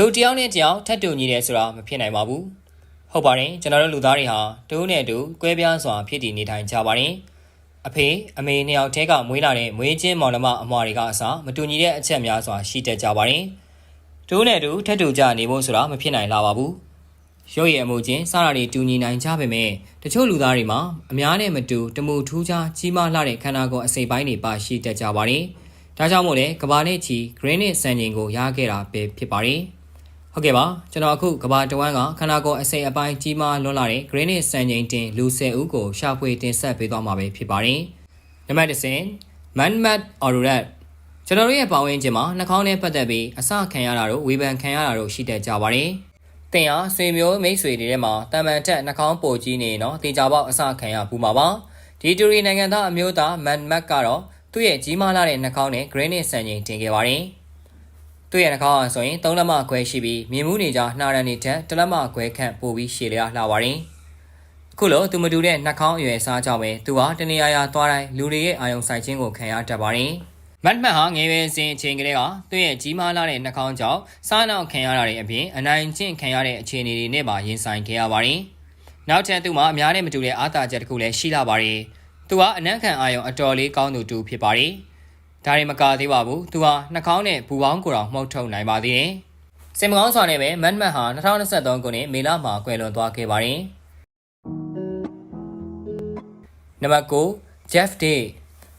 လူတစ်ယောက်နဲ့တစ်ယောက်ထပ်တူညီတယ်ဆိုတာမဖြစ်နိုင်ပါဘူးဟုတ်ပါတယ်ကျွန်တော်တို့လူသားတွေဟာတူနဲ့တူကွဲပြားစွာဖြစ်တည်နေထိုင်ကြပါတယ်အဖေအမေနှစ်ယောက်တည်းကမွေးလာတဲ့မွေးချင်းမောင်နှမအမွာတွေကအစားမတူညီတဲ့အချက်များစွာရှိတတ်ကြပါတယ်တူနဲ့တူထပ်တူကြနေဖို့ဆိုတာမဖြစ်နိုင်လာပါဘူးရုပ်ရည်အမှုချင်းစတာတွေတူညီနိုင်ကြပေမဲ့တချို့လူသားတွေမှာအများနဲ့မတူတမူထူးခြားကြီးမားလှတဲ့ခန္ဓာကိုယ်အစိပ်ပိုင်းတွေပါရှိတတ်ကြပါတယ်ဒါကြောင့်မို့လဲကဘာနဲ့ချီ green နဲ့စံချိန်ကိုရခဲ့တာပဲဖြစ်ပါတယ် ဟုတ်ကဲ့ပါကျွန်တော်အခုကဘာတဝမ်းကခန္ဓာကိုယ်အစိပ်အပိုင်းကြီးမားလွန်းလာတဲ့ green နဲ့စံချိန်တင်လူ10ဦးကိုရှာဖွေတင်ဆက်ပေးသွားမှာပဲဖြစ်ပါတယ်နံပါတ်10 manmat aurorat ကျွန်တော်တို့ရဲ့ပတ်ဝန်းကျင်မှာနှာခေါင်းနဲ့ပတ်သက်ပြီးအစခံရတာတို့ဝေဖန်ခံရတာတို့ရှိတတ်ကြပါတယ်။တင်ဟာဆွေမျိုးမိတ်ဆွေတွေထဲမှာတာမန်တက်နှာခေါင်းပိုကြီးနေနော်တေချာပေါက်အစခံရဘူးမှာပါ။ဒီတူရီနိုင်ငံသားအမျိုးသားမန်မတ်ကတော့သူ့ရဲ့ကြီးမားလာတဲ့နှာခေါင်းနဲ့ granite စံချိန်တင်ခဲ့ပါတယ်။ သူ့ရဲ့နှာခေါင်းဟာဆိုရင်၃လက်မခွဲရှိပြီးမြင်မှုနေကြနှာရန်နေထက်တစ်လက်မခွဲခန့်ပိုပြီးရှည်လျားလှပါတယ်။အခုလိုသူမတူတဲ့နှာခေါင်းအရွယ်စားကြောင့်ပဲသူဟာတနေရာရာသွားတိုင်းလူတွေရဲ့အာယုံဆိုင်ခြင်းကိုခံရတတ်ပါတယ်။မတ်မတ်ဟာငယ်ရွယ်စဉ်အချိန်ကလေးကသူ့ရဲ့ကြီးမားလာတဲ့နှာခေါင်းကြောင့်စားနောက်ခံရတာတွေအပြင်အနိုင်ကျင့်ခံရတဲ့အခြေအနေတွေနဲ့ပါရင်ဆိုင်ခဲ့ရပါတယ်။နောက်ထပ်သူမှာအများနဲ့မတူတဲ့အားသာချက်တစ်ခုလည်းရှိလာပါတယ်။သူဟာအနက်ခံအာယုံအတော်လေးကောင်းသူတူဖြစ်ပါတယ်။ ဒါတွေမကသေးပါဘူး။သူဟာနှာခေါင်းနဲ့ဘူပေါင်းကိုယ်တော်မှုတ်ထုတ်နိုင်ပါသေးတယ်။စင်မကောင်းစွာနဲ့ပဲမတ်မတ်ဟာ2023ခုနှစ်မေလမှာကွယ်လွန်သွားခဲ့ပါတယ်။နံပါတ်9 Jeff Day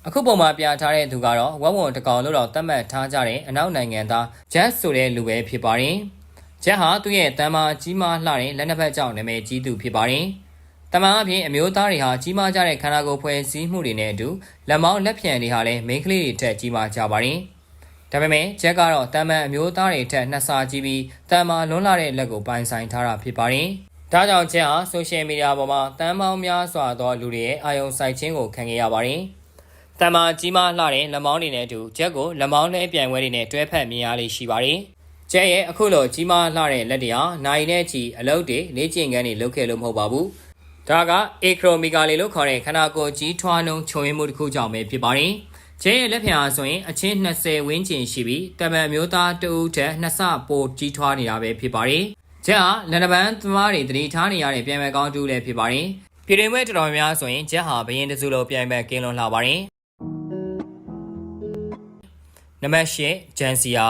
အခုပုံမှာပြထားတဲ့သူကတော့ဝက်ဝွန်တကောင်လို့တော့သတ်မှတ်ထားကြတဲ့အနောက်နိုင်ငံသား Jeff ဆိုတဲ့လူပဲဖြစ်ပါတယ်။ Jeff ဟာသူ့ရဲ့တမ်းမာကြီးမားလှတဲ့လက်နှစ်ဖက်ကြောင့်နာမည်ကြီးသူဖြစ်ပါတယ်။ တမန်အပြင်အမျိုးသားတွေဟာကြီးမားကြတဲ့ခန္ဓာကိုယ်ဖွဲ့စည်းမှုတွေနဲ့အတူလက်မောင်းလက်ဖြံတွေဟာလည်းမိန်းကလေးတွေထက်ကြီးမားကြပါတယ်။ဒါပေမဲ့ဂျက်ကတော့တမန်အမျိုးသားတွေထက်နှစ်ဆကြီးပြီးတမ်းမာလွန်းလာတဲ့လက်ကိုပိုင်ဆိုင်ထားတာဖြစ်ပါတယ်။ဒါကြောင့်ဂျက်ဟာဆိုရှယ်မီဒီယာပေါ်မှာတမ်းမောင်းများစွာသောလူတွေရဲ့အာယုံစိုက်ခြင်းကိုခံခဲ့ရပါတယ်။တမန်ကြီးမားလှတဲ့လက်မောင်းတွေနဲ့အတူဂျက်ကိုလက်မောင်းလဲပြိုင်ပွဲတွေနဲ့တွဲဖက်မြင်ရလိမ့်ရှိပါတယ်။ကျဲရဲ့အခုလိုကြီးမားလှတဲ့လက်တွေဟာနိုင်နဲ့ချီအလုပ်တွေလေ့ကျင့်ခန်းတွေလုပ်ခဲ့လို့မဟုတ်ပါဘူး။ ဒါကအေခရိုမီဂါလီလို့ခေါ်တဲ့ခန္ဓာကိုယ်ကြီးထွားနှုံးချုံရင်းမှုတစ်ခုကြောင့်ပဲဖြစ်ပါတယ်။ကျဲရဲ့လက်ဖြာဆိုရင်အချင်း20ဝန်းကျင်ရှိပြီးတမန်မျိုးသားတဦးထက်နှစ်ဆပိုကြီးထွားနေတာပဲဖြစ်ပါတယ်။ကျဲဟာလန်ဒဘန်သမားတွေတတိထားနေရတဲ့ပြန်မဲ့ကောင်းတူလည်းဖြစ်ပါတယ်။ပြည်တွင်ပွဲတော်တော်များဆိုရင်ကျက်ဟာဘရင်တစုလိုပြိုင်ဘက်ကင်းလွန်လာပါတယ်နံပါတ်၈ဂျန်စီယာ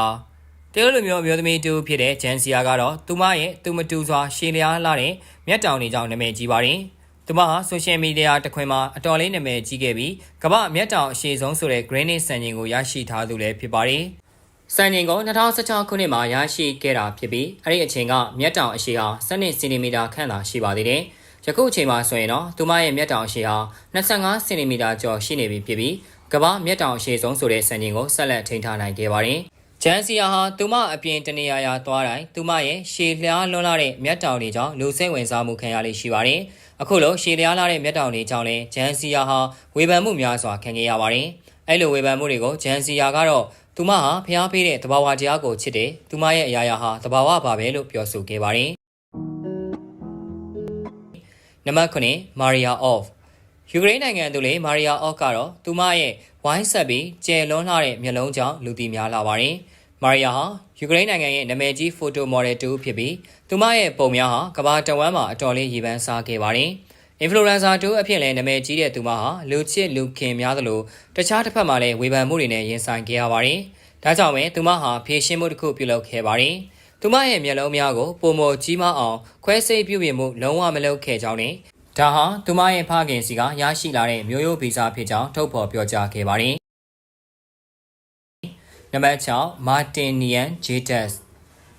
တရုတ်လူမျိုးအမျိုးသမီးတူဖြစ်တဲ့ဂျန်စီယာကတော့သူမရဲ့သူမတူစွာရှည်လျားလာတဲ့မျက်တောင်တွေကြောင့်နာမည်ကြီးပါတယ်။သူမဟာဆိုရှယ်မီဒီယာတစ်ခွင်မှာအတော်လေးနာမည်ကြီးခဲ့ပြီးကမ္ဘာမျက်တောင်အရှည်ဆုံးဆိုတဲ့ Granite စံချိန်ကိုရရှိထားသူလည်းဖြစ်ပါတယ်။စံချိန်ကို2016ခုနှစ်မှာရရှိခဲ့တာဖြစ်ပြီးအဲ့ဒီအချိန်ကမျက်တောင်အရှည်ဟာ12စင်တီမီတာခန့်သာရှိပါသေးတယ်။ယခုအချိန်မှာဆိုရင်တော့သူမရဲ့မျက်တောင်အရှည်ဟာ25စင်တီမီတာကျော်ရှိနေပြီဖြစ်ပြီးကမ္ဘာမျက်တောင်အရှည်ဆုံးဆိုတဲ့စံချိန်ကိုဆက်လက်ထိန်းထားနိုင်ခဲ့ပါတယ်။ ဂျန်စီယာဟာသူမအပြင်တနေရာရာသွားတိုင်းသူမရဲ့ရှည်လျားလွန်းလာတဲ့မျက်တောင်တွေကြောင့်လူစိတ်ဝင်စားမှုခံရလိမ့်ရှိပါတယ်။အခုလိုရှည်လျားလာတဲ့မျက်တောင်တွေကြောင့်လည်းဂျန်စီယာဟာဝေဖန်မှုများစွာခံခဲ့ရပါတယ်။အဲ့လိုဝေဖန်မှုတွေကိုဂျန်စီယာကတော့သူမဟာဖျားပေးတဲ့တဘာဝတရားကိုချစ်တယ်။သူမရဲ့အရာရာဟာတဘာဝပါပဲလို့ပြောဆိုခဲ့ပါတယ်။နံပါတ်9 Maria Off ယူကရိန်းနိုင်ငံသူလေမာရီယာအော့ကတော့သူမရဲ့ဝိုင်းဆက်ပြီးကျယ်လွန်းလှတဲ့မျက်လုံးကြောင့်လူသိများလာပါတယ်။မာရီယာဟာယူကရိန်းနိုင်ငံရဲ့နာမည်ကြီးဖိုတိုမော်ဒယ်တူဖြစ်ပြီးသူမရဲ့ပုံများဟာကမ္ဘာတဝန်းမှာအတော်လေးရည်ပန်းစားခဲ့ပါတယ်။ influencer တူအဖြစ်လည်းနာမည်ကြီးတဲ့သူမဟာလူချစ်လူခင်များသလိုတခြားတစ်ဖက်မှာလည်းဝေဖန်မှုတွေနဲ့ရင်ဆိုင်ခဲ့ရပါတယ်။ဒါကြောင့်ပဲသူမဟာဖြည့်ရှင်းမှုတစ်ခုပြုလုပ်ခဲ့ပါတယ်။သူမရဲ့မျက်လုံးများကိုပုံမောကြီးမားအောင်ခွဲစိတ်ပြုပြင်မှုလုံးဝမလုပ်ခဲ့ကြောင်းနဲ့ ဒါဟာသူမရဲ့ဖခင်စီကရရှိလာတဲ့မျိုးရိုးဗီဇဖြစ်ကြောင်းထုတ်ဖော်ပြောကြားခဲ့ပါတယ်။နံပါတ်6 Martinian Jetus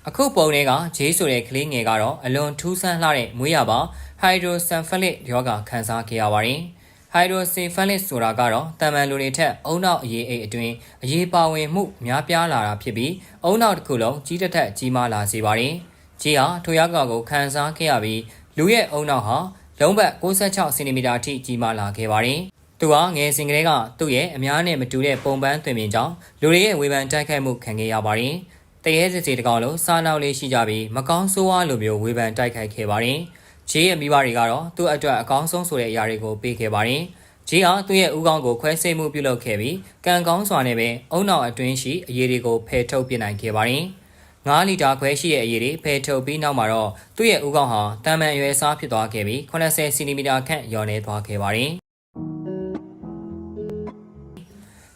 အခုပုံတွေကဂျေးဆိုတဲ့ကလေးငယ်ကတော့အလွန်ထူးဆန်းလှတဲ့မွေးရပါ hydrocephalic ရောဂါခံစားခဲ့ရပါတယ်။ hydrocephalic ဆိုတာကတော့တမန်လူတွေထက်အုံနောက်အရေးအိတ်အတွင်းအရေးပါဝင်မှုများပြားလာတာဖြစ်ပြီးအုံနောက်တစ်ခုလုံးကြီးတက်တက်ကြီးမားလာစေပါတယ်။ဂျေးဟာထိုရောဂါကိုခံစားခဲ့ရပြီးလူရဲ့အုံနောက်ဟာ လုံးပတ်66စင်တီမီတာအထိကြီးမားလာခဲ့ပါတယ်။သူဟာငယ်စဉ်ကလေးကသူ့ရဲ့အများနဲ့မတူတဲ့ပုံပန်းသွင်ပြင်ကြောင့်လူတွေရဲ့ဝေဖန်တိုက်ခိုက်မှုခံခဲ့ရပါတယ်။တရေစစ်စီတကောင်လုံးစားနောက်လေးရှိကြပြီးမကောင်းဆိုးဝါးလိုမျိုးဝေဖန်တိုက်ခိုက်ခဲ့ပါတယ်။ဂျေးရဲ့မိဘတွေကတော့သူ့အတွက်အကောင်းဆုံးဆိုတဲ့အရာတွေကိုပေးခဲ့ပါတယ်။ဂျေးဟာသူ့ရဲ့ဥကောင်းကိုခွဲစိတ်မှုပြုလုပ်ခဲ့ပြီးကံကောင်းစွာနဲ့ပဲအုံနောက်အတွင်းရှိအရေးတွေကိုဖယ်ထုတ်ပြနိုင်ခဲ့ပါတယ်။ 9လီတာခွဲရှိတဲ့အရည်တွေဖယ်ထုတ်ပြီးနောက်မှာတော့သူ့ရဲ့ဦးခေါင်းဟာတာမန်အရွယ်စားဖြစ်သွားခဲ့ပြီး80စီမီတာခန့်လျော်နေသွားခဲ့ပါတယ်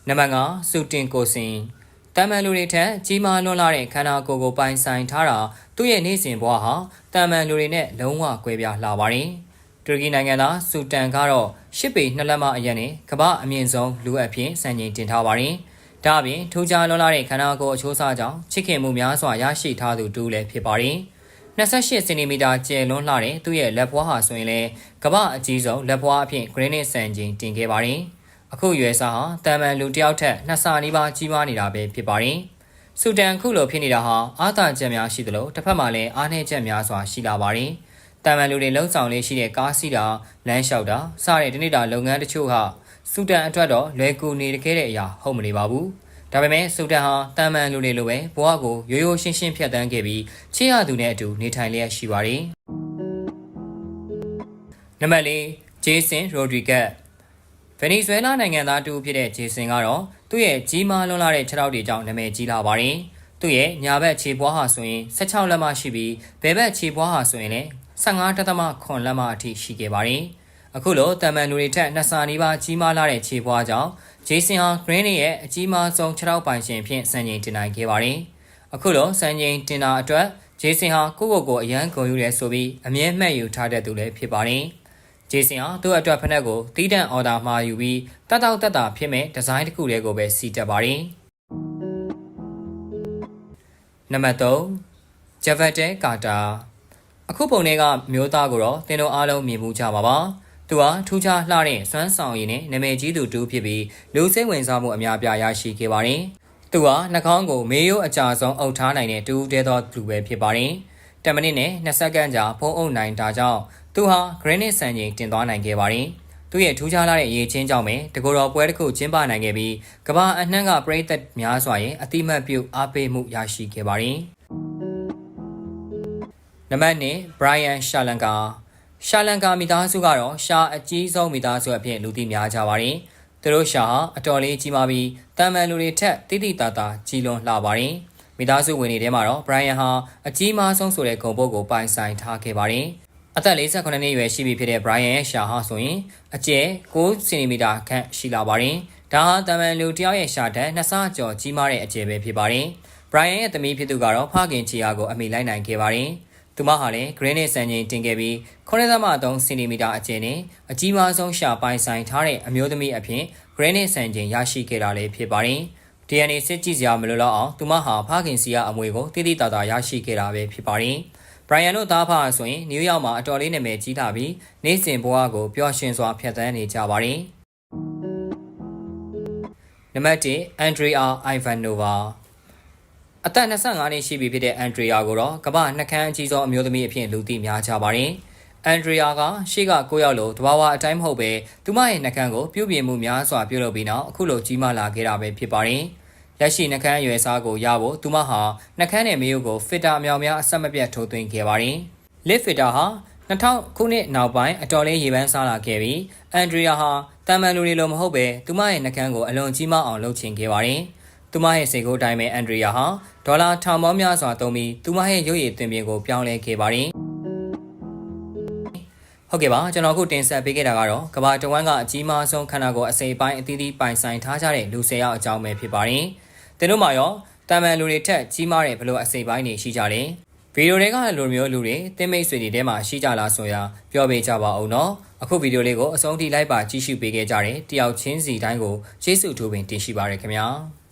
နံပါတ်5စူတင်ကိုစင်တမန်လူတွေထက်ကြီးမားလွန်းလာတဲ့ခန္ဓာကိုယ်ကိုပိုင်ဆိုင်ထားတာသူ့ရဲ့နေ့စဉ်ဘဝဟာတမန်လူတွေနဲ့လုံးဝကွဲပြားလာပါတယ်တူရကီနိုင်ငံသားစူတန်ကတော့ရှစ်ပေနှစ်လက်မအရက်နဲ့ကမ္ဘာအမြင့်ဆုံးလူအပ်ဖြင့်စံချိန်တင်ထားပါတယ်။ ဒါ့အပြင်ထူးခြားလွန်လာတဲ့ခန္ဓာကိုယ်အချိုးအစားကြောင့်ချစ်ခင်မှုများစွာရရှိထားသူတူလည်းဖြစ်ပါတယ်။28စင်တီမီတာကျယ်လွန်းလှတဲ့သူ့ရဲ့လက်ဖွားဟာဆိုရင်လည်းကမ္ဘာအကြီးဆုံးလက်ဖွားအဖြစ် granite စံချိန်တင်ခဲ့ပါတယ်။အခုရွယ်စားဟာတာမန်လူတစ်ယောက်ထက်နှစ်ဆနီးပါးကြီးမားနေတာပဲဖြစ်ပါတယ်။စူတန်ခုလိုဖြစ်နေတာဟာအာသာချက်များရှိသလိုတစ်ဖက်မှာလည်းအားနည်းချက်များစွာရှိလာပါတယ်။တာမန်လူတွေလုံဆောင်လေးရှိတဲ့ကားစီးတာလမ်းလျှောက်တာစတဲ့တနေ့တာလုပ်ငန်းတချို့ဟာ စူတန်အတွက်တော့လွယ်ကူနေခဲ့တဲ့အရာဟုတ်မနေပါဘူးဒါပေမဲ့စူတန်ဟာတာမန်လူတွေလိုပဲဘဝကိုရိုးရိုးရှင်းရှင်းဖြတ်တန်းခဲ့ပြီးချစ်ရသူနဲ့အတူနေထိုင်လျက်ရှိပါတယ်နံပါတ်၄ဂျေဆင်ရိုဒရီဂက်ဗင်နီဇွဲလားနိုင်ငံသားတူဖြစ်တဲ့ဂျေဆင်ကတော့သူ့ရဲ့ကြီးမားလွန်းလာတဲ့ခြေထောက်တွေကြောင့်နာမည်ကြီးလာပါတယ်သူ့ရဲ့ညာဘက်ခြေပွားဟာဆိုရင်16လက်မရှိပြီးဘယ်ဘက်ခြေပွားဟာဆိုရင်လည်း15တသမခွန်လက်မအထိရှိခဲ့ပါတယ်။ အခုလိုတမန်လူတွေထက်နှစ်ဆနီးပါးကြီးမားလာတဲ့ခြေပွားကြောင့်ဂျေဆင်ဟာဂရင်းရဲ့အကြီးမားဆုံးခြေထောက်ပိုင်ရှင်ဖြင့်စံချိန်တင်နိုင်ခဲ့ပါတယ်။အခုလိုစံချိန်တင်တာအတွက်ဂျေဆင်ဟာကိုယ့်ကိုယ်ကိုအရန်ဂုဏ်ယူရဲဆိုပြီးအမြဲမှတ်ယူထားတဲ့သူလည်းဖြစ်ပါတယ်။ဂျေဆင်ဟာသူ့အတွက်ဖက်နှက်ကိုတီးတန့်အော်ဒါမှာယူပြီးတတ်တော့တတ်တာဖြစ်မဲ့ဒီဇိုင်းတစ်ခုတည်းကိုပဲစီတက်ပါတယ်။နံပါတ်3ဂျဗတ်တဲကာတာအခုပုံထဲကမျိုးသားကိုတော့တင်တို့အားလုံးမြင်မှုကြပါပါ သူဟာထူးခြားလှတဲ့စွမ်းဆောင်ရည်နဲ့နာမည်ကြီးသူတူဖြစ်ပြီးလူစိတ်ဝင်စားမှုအများပြားရရှိခဲ့ပါတယ်သူဟာနှာခေါင်းကိုမေးရိုးအကြဆုံးအုပ်ထားနိုင်တဲ့တူတဲသောလူပဲဖြစ်ပါတယ်10မိနစ်နဲ့20စက္ကန့်ကြာဖုံးအုပ်နိုင်တာကြောင့်သူဟာ granite စံချိန်တင်သွားနိုင်ခဲ့ပါတယ်သူရဲ့ထူးခြားလာတဲ့ရေးချင်းကြောင့်ပဲတကူတော်ပွဲတစ်ခုကျင်းပနိုင်ခဲ့ပြီးကမ္ဘာအနှံ့ကပရိသတ်များစွာရဲ့အတိမတ်ပြုအားပေးမှုရရှိခဲ့ပါတယ်။နံပါတ်1 Brian Shalanka ရှာလန်ကာမိသားစုကတော့ရှာအကြီးဆုံးမိသားစုအဖြစ်လူသိများကြပါတယ်။သူတို့ရှာဟာအတော်လေးကြီးမားပြီးတန်မန်လူတွေထက်တိတိတသာကြီးလွန်လှပါတယ်။မိသားစုဝင်တွေထဲမှာတော့ Brian ဟာအကြီးမားဆုံးဆိုတဲ့ဂုဏ်ပုတ်ကိုပိုင်ဆိုင်ထားခဲ့ပါတယ်။အသက်48နှစ်အရွယ်ရှိပြီဖြစ်တဲ့ Brian ရဲ့ရှာဟာဆိုရင်အကျယ်9စင်တီမီတာခန့်ရှိလာပါတယ်။ဒါဟာတန်မန်လူတယောက်ရဲ့ရှာထက်နှစ်ဆကျော်ကြီးမားတဲ့အကျယ်ပဲဖြစ်ပါတယ်။ Brian ရဲ့သမီးဖြစ်သူကတော့ဖခင်ချီယာကိုအမိလိုက်နိုင်ခဲ့ပါတယ်။ သူမဟာလည်း granite စံချိန်တင်ခဲ့ပြီး9.3စင်တီမီတာအကျယ်နဲ့အကြီးမားဆုံးရှာပိုင်ဆိုင်ထားတဲ့အမျိုးသမီးအဖြစ် granite စံချိန်ရရှိခဲ့တာလည်းဖြစ်ပါတယ်။ DNA စစ်ကြည့်စရာမလိုတော့အောင်သူမဟာဖခင်စီကအမွေကိုတည်တည်တာတာရရှိခဲ့တာပဲဖြစ်ပါတယ်။ Brian တို့သားဖာဆိုရင်နယူးယောက်မှာအတော်လေးနာမည်ကြီးလာပြီးနေ့စဉ်ဘဝကိုပျော်ရွှင်စွာဖြတ်သန်းနေကြပါတယ်။နံပါတ်1 Andrea Ivanova အ သက်25နှစ်ရှိပြီဖြစ်တဲ့အန်ဒရီယာကိုတော့ကမ္ဘာနှကန်းအကြီးဆုံးအမျိုးသမီးအဖြစ်လူသိများကြပါတယ်။အန်ဒရီယာကရှေ့က9ရောက်လို့တဘာဝအတိုင်းမဟုတ်ပဲသူမရဲ့နှကန်းကိုပြုပြင်မှုများစွာပြုလုပ်ပြီးနောက်အခုလိုကြီးမားလာခဲ့တာပဲဖြစ်ပါတယ်။လက်ရှိနှကန်းအရွယ်စားကိုရဖို့သူမဟာနှကန်းနဲ့မေယုကိုဖစ်တာအများများအဆက်မပြတ်ထိုးသွင်းခဲ့ပါတယ်။ lip fitter ဟာ2000ခုနှစ်နောက်ပိုင်းအတော်လေးရေပန်းစားလာခဲ့ပြီးအန်ဒရီယာဟာတာမန်လူတွေလိုမဟုတ်ပဲသူမရဲ့နှကန်းကိုအလွန်ကြီးမားအောင်လုပ်ချင်ခဲ့ပါတယ်။ သူမရဲ့စိတ်ကိုတိုင်းမဲ့အန်ဒရီယာဟာဒေါ်လာထောင်ပေါင်းများစွာသုံးပြီးသူမရဲ့ရုပ်ရည်သွင်းပြင်ကိုပြောင်းလဲခဲ့ပါတယ်ဟုတ်ကဲ့ပါကျွန်တော်အခုတင်ဆက်ပေးခဲ့တာကတော့ကမ္ဘာတဝန်းကအကြီးမားဆုံးခန္ဓာကိုယ်အစိပ်ပိုင်းအသီးသီးပိုင်ဆိုင်ထားကြတဲ့လူ၁၀ယောက်အကြောင်းပဲဖြစ်ပါတယ်။တင်တို့မှာရောတာမန်လူတွေထက်ကြီးမားတဲ့ဘလို့အစိပ်ပိုင်းတွေရှိကြတယ်။ဗီဒီယိုတွေကလူမျိုးလူတွေသင်မိတ်ဆွေတွေထဲမှာရှိကြလားဆိုရာပြောပေးကြပါအောင်နော်။အခုဗီဒီယိုလေးကိုအဆုံးထိလိုက်ပါကြည့်ရှုပေးခဲ့ကြတဲ့တယောက်ချင်းစီတိုင်းကိုကျေးဇူးအထူးပင်တင်ရှိပါရခင်ဗျာ။